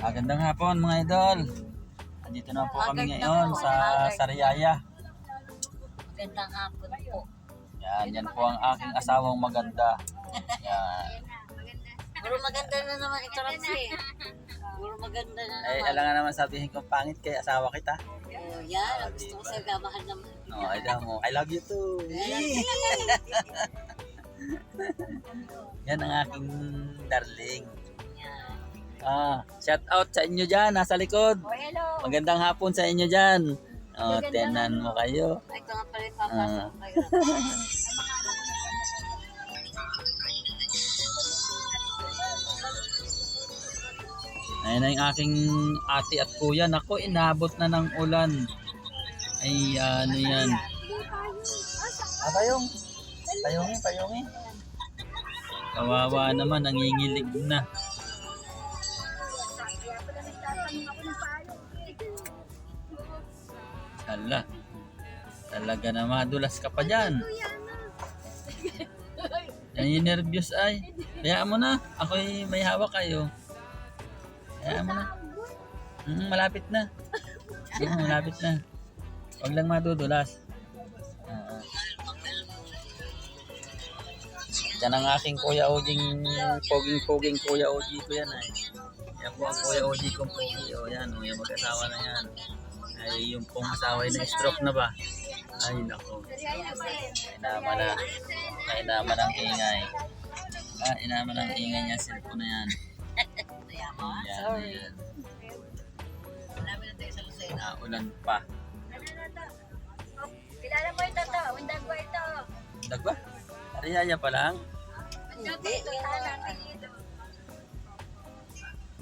Magandang hapon mga idol. Andito na po kami ngayon sa Sariaya. Magandang hapon po. Yan, yan po ang aking asawang maganda. Yan. Puro maganda na naman ito Ramsey. Puro maganda na naman. alam nga naman sabihin ko pangit kay asawa kita. Oh, yan, ang gusto ko sa gamahal naman. No, ay daw mo. I love you too. yan ang aking darling. Yan. Ah, shout out sa inyo dyan, nasa likod. Oh, hello. Magandang hapon sa inyo dyan. Oh, tenan mo kayo. Ito nga pala yung papasok Ah. kayo. Ayun na yung aking ate at kuya. Nako, inabot na ng ulan. Ay, ano yan. Ah, payong. Payongi, payongi. Kawawa naman, nangingilig na. Hala. Talaga na madulas ka pa dyan. Yan nervyos ay. Hayaan mo na. Ako'y may hawak kayo. Hayaan mo na. Mm, malapit na. Mm, malapit na. Huwag lang madudulas. Oo. Yan ang aking Kuya Ojing, poging-poging Kuya Oji ko yan ay. Yan po ang Kuya Oji kong pogi. O yan, o, yung mag-asawa na yan. Ay, yung pong asawa ay na-stroke na ba? Ay, nako. Inama na. Inama ng ingay. Ah, inama ng ingay niya, cellphone na yan. Yan, Sorry. yan. Na Lucena. Naulan pa. Kilala mo ito to, undag ko ito. Dagba? Ariyaya pa lang? Hindi.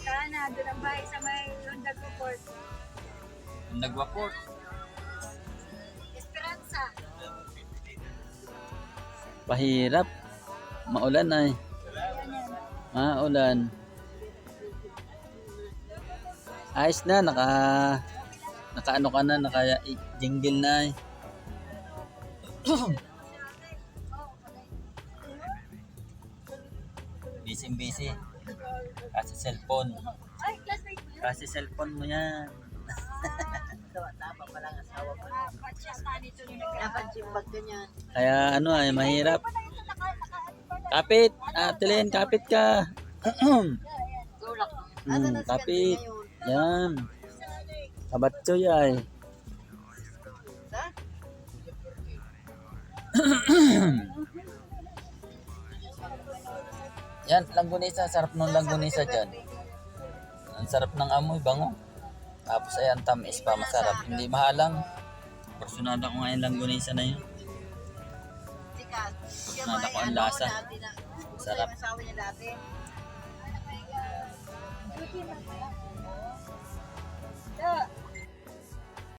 Sana, doon ang bahay sa may undag ko port. Ang nagwaport. Esperanza. Pahirap. Maulan ay. Maulan. Ayos na, naka naka ano ka na, naka jingle na ay. busy busy. Kasi cellphone. Kasi cellphone mo yan. Tawa-tawa pa lang asawa ko. Ah, Dapat simbag ganyan. Kaya ano ay mahirap. Pala naka- ano pala? Kapit! Kapit ka! Hmm, kapit. Yan. Kabatsoy ay. Yan, langgunisa. Sarap ng langgunisa dyan. Ang sarap ng amoy, bango. Tapos ay ang tamis pa, masarap. Hindi mahalang. Porsyonada ko nga yung langgunisa na yun. Sikat. Siya Nada ba ko ang ano, lasa. Sarap.